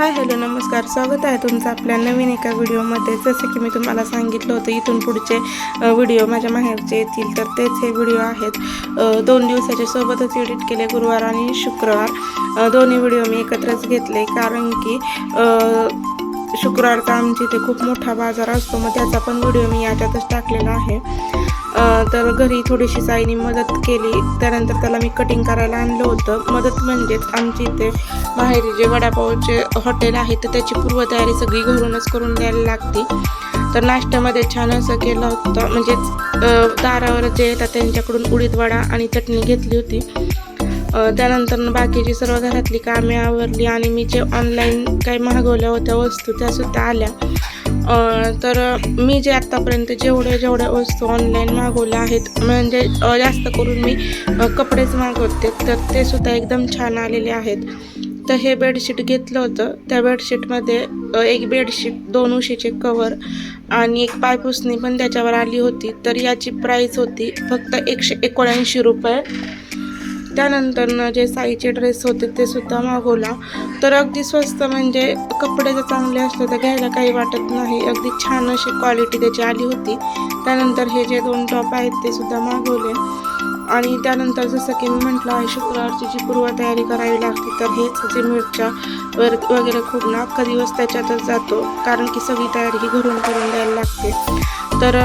Hi hello नमस्कार. स्वागत आहे तुमचं आपल्या नवीन एका व्हिडिओमध्ये. जसं की मी तुम्हाला सांगितलं होतं इथून पुढचे व्हिडिओ माझ्या माहेरचे येतील तर तेच हे व्हिडिओ आहेत. दोन दिवसाचे सोबतच एडिट केले गुरुवार आणि शुक्रवार. दोन्ही व्हिडिओ मी एकत्रच घेतले कारण की शुक्रवारचा आमच्या इथे खूप मोठा बाजार असतो मग त्याचा पण व्हिडिओ मी याच्यातच टाकलेला आहे. तर घरी थोडीशी साईने मदत केली. त्यानंतर त्याला मी कटिंग करायला आणलं होतं. मदत म्हणजेच आमच्या इथे बाहेर जे वडापावचे हॉटेल आहे तर त्याची पूर्वतयारी सगळी घरूनच करून द्यायला लागते. तर नाश्त्यामध्ये छान असं केलं होतं. म्हणजेच दारावर जे येतात त्यांच्याकडून उडीद वडा आणि चटणी घेतली होती. त्यानंतर बाकीची सर्व घरातली कामे आवरली आणि मी जे ऑनलाईन काही मागवल्या होत्या वस्तू त्यासुद्धा आल्या. तर मी जे आत्तापर्यंत जेवढ्या जेवढ्या वस्तू ऑनलाईन मागवल्या आहेत म्हणजे जास्त करून मी कपडेच मागवते तर ते सुद्धा एकदम छान आलेले आहेत. तर हे बेडशीट घेतलं होतं. त्या बेडशीटमध्ये एक बेडशीट दोन उशीचे कवर आणि एक पायपुसणी पण त्याच्यावर आली होती. तर याची प्राईस होती फक्त एकशे एकोणऐंशी रुपये. त्यानंतर जे साईचे ड्रेस होते ते सुद्धा मागवला. तर अगदी स्वस्त म्हणजे कपडे जर चांगले असले तर घ्यायला काही वाटत नाही. अगदी छान अशी क्वालिटी त्याची आली होती. त्यानंतर हे जे दोन टॉप आहेत ते सुद्धा मागवले. आणि त्यानंतर जसं की मी म्हटलं आहे शुक्रवारची जी पूर्वतयारी करावी लागते तर हेच जे मिरच्या वर वगैरे खूप ना अख्खा दिवस त्याच्यातच जातो. कारण की सगळी तयारी ही घरून करून द्यायला लागते. तर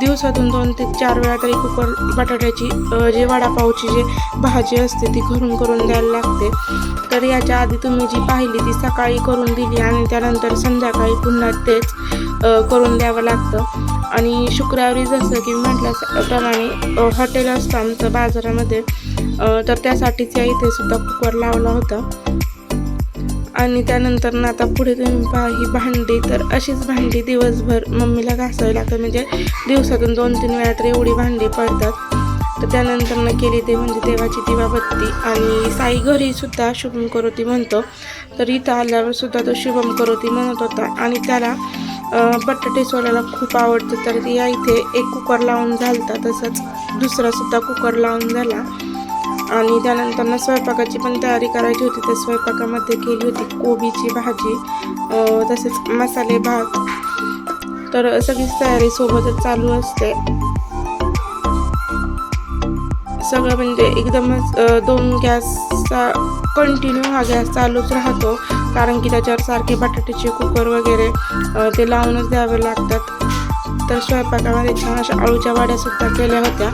दिवसातून दोन ते चार वेळा तरी कुकर बटाट्याची जे वडापावची जे भाजी असते ती घरून करून द्यायला लागते. तर याच्या आधी तुम्ही जी पाहिली ती सकाळी करून दिली आणि त्यानंतर संध्याकाळी पुन्हा तेच करून द्यावं लागतं. आणि शुक्रवारी जसं की म्हटल्याप्रमाणे हॉटेल असतं आमचं बाजारामध्ये. तर त्यासाठीच या इथे सुद्धा कुकर लावला होता. आणि त्यानंतर ना आता पुढे तुम्ही पहा ही भांडी तर अशीच भांडी दिवसभर मम्मीला घासावी लागतात. म्हणजे दिवसातून दोन तीन वेळा तर एवढी भांडी पडतात. तर त्यानंतर ना केली ते म्हणजे देवाची दिवाबत्ती. आणि साई घरी सुद्धा शुभम करोती म्हणतो. तर इथं आल्यावर सुद्धा तो शुभम करोती म्हणत होता. आणि त्याला बटाटे सोलायला खूप आवडतं. तर या इथे एक कुकर लावून झालता. तसंच दुसरा सुद्धा कुकर लावून झाला. आणि त्यानंतर ना स्वयंपाकाची पण तयारी करायची होती. तर स्वयंपाकामध्ये केली होती कोबीची भाजी तसेच मसाले भात. तर सगळीच तयारी सोबतच चालू असते. सगळं म्हणजे एकदमच दोन गॅसचा कंटिन्यू हा गॅस चालूच राहतो. कारण की त्याच्यावर सारखे बटाट्याचे कुकर वगैरे ते लावूनच द्यावे लागतात. तर स्वयंपाकामध्ये छान अशा अळूच्या वाड्यासुद्धा केल्या होत्या.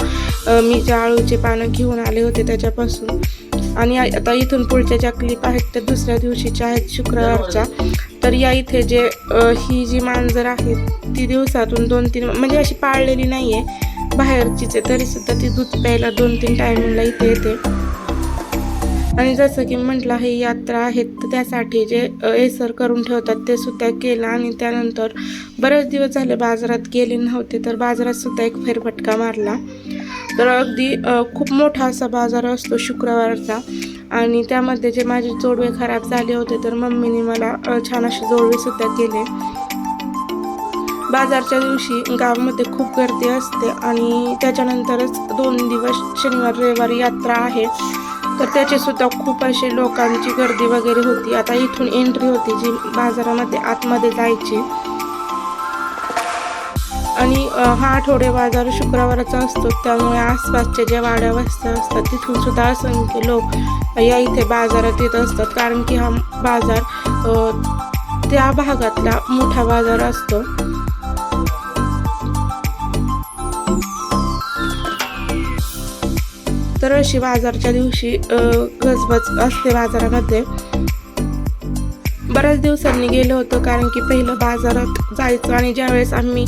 मी ज्या आळूचे पानं घेऊन आले होते त्याच्यापासून. आणि आता इथून पुढच्या ज्या क्लिप आहेत त्या दुसऱ्या दिवशीच्या आहेत शुक्रवारच्या. तर या इथे जे ही जी मांजर आहे ती दिवसातून दोन तीन म्हणजे अशी पाळलेली नाही आहे बाहेरचीच आहे तरीसुद्धा ती दूध प्यायला दोन तीन टायमिंगला इथे येते. आणि जसं की म्हटलं हे यात्रा आहेत तर त्यासाठी जे एसर करून ठेवतात ते सुद्धा केलं. आणि त्यानंतर बरेच दिवस झाले बाजारात गेले नव्हते तर बाजारात सुद्धा एक फेरफटका मारला. तर अगदी खूप मोठा असा बाजार असतो शुक्रवारचा. आणि त्यामध्ये जे माझे जोडवे खराब झाले होते तर मम्मीने मला छान असे जोडवे सुद्धा केले. बाजारच्या दिवशी गावामध्ये खूप गर्दी असते आणि त्याच्यानंतरच दोन दिवस शनिवार रविवारी यात्रा आहे. तर त्याचीसुद्धा खूप अशी लोकांची गर्दी वगैरे होती. आता इथून एंट्री होती जी बाजारामध्ये आतमध्ये जायची. आणि हा आठवडे बाजार शुक्रवाराचा असतो. त्यामुळे आसपासच्या ज्या वाड्या वस्त्या असतात तिथून सुद्धा असंख्य लोक या इथे बाजारात येत असतात. कारण की हा बाजार त्या भागातला मोठा बाजार असतो. तर अशी बाजारच्या दिवशी गजबज असते बाजारामध्ये. बऱ्याच दिवसांनी गेलो होतो कारण की पहिलं बाजारात जायचं आणि ज्यावेळेस आम्ही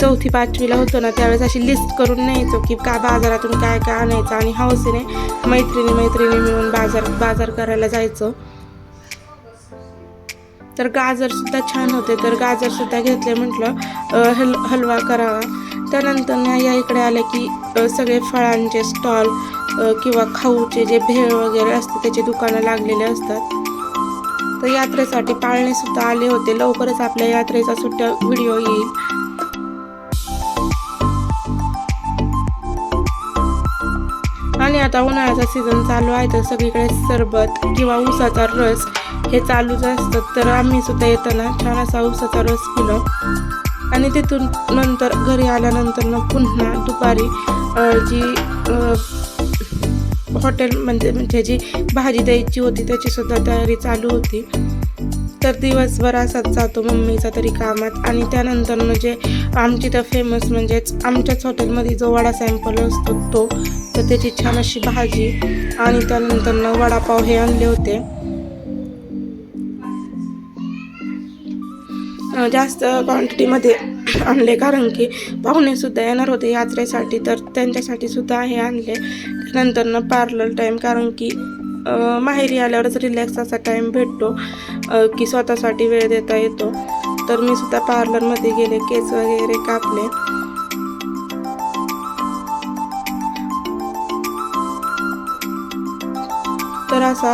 चौथी पाचवीला होतो ना त्यावेळेस अशी लिस्ट करून न्यायचो की का बाजारातून काय काय आणायचं आणि हौसेने मैत्रिणी मैत्रिणी मिळून बाजार बाजार करायला जायचो. तर गाजरसुद्धा छान होते तर गाजरसुद्धा घेतले म्हटलं हल हलवा करावा. त्यानंतर ना या इकडे आले की सगळे फळांचे स्टॉल किंवा खाऊचे जे भेळ वगैरे असते त्याचे दुकानं लागलेले असतात. तर यात्रेसाठी पाळणे सुद्धा आले होते. लवकरच आपल्या यात्रेचा सुट्ट्या व्हिडिओ येईल. आणि आता उन्हाळ्याचा सीझन चालू आहे तर सगळीकडे सरबत किंवा ऊसाचा रस हे चालूच असतं. तर आम्ही सुद्धा येताना छान असा ऊसाचा रस पिलो. आणि तिथून नंतर घरी आल्यानंतर ना पुन्हा दुपारी जी हॉटेल म्हणजे म्हणजे जी भाजी द्यायची होती त्याची सुद्धा तयारी चालू होती. तर दिवसभर असाच जातो मम्मीचा तरी कामात. आणि त्यानंतर म्हणजे आमची तर फेमस म्हणजेच आमच्याच हॉटेलमध्ये जो वडा सॅम्पल असतो तो तर त्याची छान अशी भाजी आणि त्यानंतर वडापाव हे आणले होते. जास्त क्वांटिटीमध्ये आणले कारण की पाहुणेसुद्धा येणार होते यात्रेसाठी तर त्यांच्यासाठी सुद्धा हे आणले. नंतर न पार्लर टाईम कारण की माहेरी आल्यावरच रिलॅक्स असा टाईम भेटतो. की स्वतःसाठी वेळ देता येतो. तर मी सुद्धा पार्लरमध्ये गेले केस वगैरे कापले. तर असा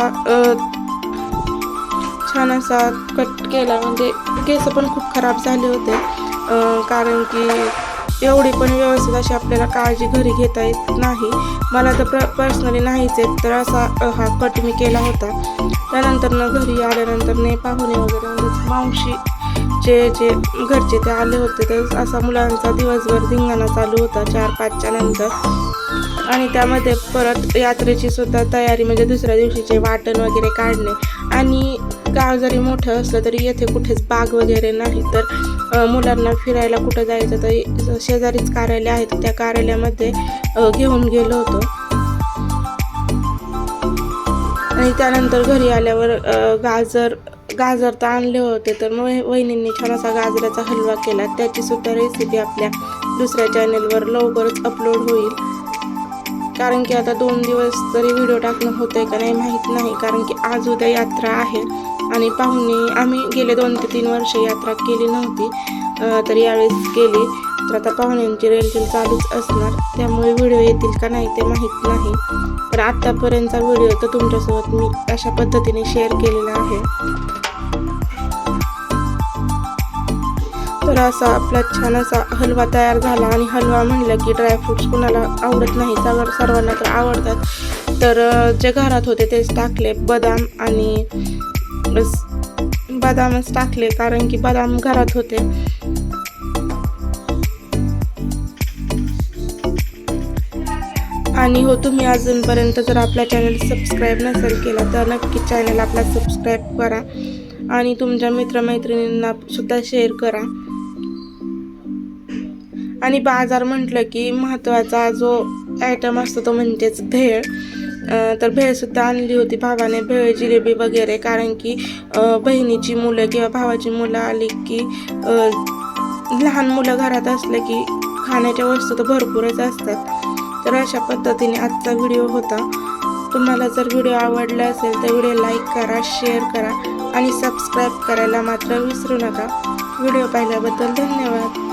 छान असा कट केला. म्हणजे केस पण खूप खराब झाले होते. कारण की एवढी पण व्यवस्थित अशी आपल्याला काळजी घरी घेता येत नाही. मला तर प्र पर्सनली नाहीच येत तर असा हा कट मी केला होता. त्यानंतर न घरी आल्यानंतर ने पाहुणे वगैरे मावशी जे जे घरचे ते आले होते तर असा मुलांचा दिवसभर धिंगाणा चालू होता चार पाचच्या नंतर. आणि त्यामध्ये परत यात्रेची सुद्धा तयारी म्हणजे दुसऱ्या दिवशीचे वाटण वगैरे काढणे. आणि गाव जरी मोठं असलं तरी येथे कुठेच बाग वगैरे नाही तर मुलांना फिरायला कुठं जायचं तर शेजारीच कार्यालय आहे तर त्या कार्यालयामध्ये घेऊन गेलो होतो. आणि त्यानंतर घरी आल्यावर गाजर गाजर तर आणले होते तर मग वहिनींनी छान असा गाजराचा हलवा केला. त्याची सुद्धा रेसिपी आपल्या दुसऱ्या चॅनेलवर लवकरच अपलोड होईल. कारण की आता दोन दिवस तरी व्हिडिओ टाकणं होतंय का नाही माहीत नाही कारण की आज उद्या यात्रा आहे. आणि पाहुणे आम्ही गेले दोन ते तीन वर्ष यात्रा केली नव्हती. तर यावेळेस केली तर आता पाहुण्यांची रेलचेल चालूच असणार. त्यामुळे व्हिडिओ येतील का नाही ते माहीत नाही. पण आत्तापर्यंतचा व्हिडिओ तर तुमच्यासोबत मी अशा पद्धतीने शेअर केलेला आहे. तर असा आपला छान असा हलवा तयार झाला आणि हलवा म्हणलं की ड्रायफ्रुट्स कुणाला आवडत नाही सगळं सर्वांना तर आवडतात. तर जे घरात होते तेच टाकले बदाम आणि बस बदामच टाकले कारण की बदाम घरात होते. आणि हो तुम्ही अजूनपर्यंत जर आपला चॅनल सबस्क्राईब नसेल केला तर नक्की चॅनल आपला सबस्क्राईब करा आणि तुमच्या मित्रमैत्रिणींना सुद्धा शेअर करा. आणि बाजार म्हटलं की महत्त्वाचा जो आयटम असतो तो म्हणजेच भेळ. तर भेळसुद्धा आणली होती भावाने भेळ जिलेबी वगैरे. कारण की बहिणीची मुलं किंवा भावाची मुलं आली की लहान मुलं घरात असले की खाण्याच्या वस्तू तर भरपूरच असतात. तर अशा पद्धतीने आजचा व्हिडिओ होता. तुम्हाला जर व्हिडिओ आवडला असेल तर व्हिडिओ लाईक करा शेअर करा आणि सबस्क्राईब करायला मात्र विसरू नका. व्हिडिओ पाहिल्याबद्दल धन्यवाद.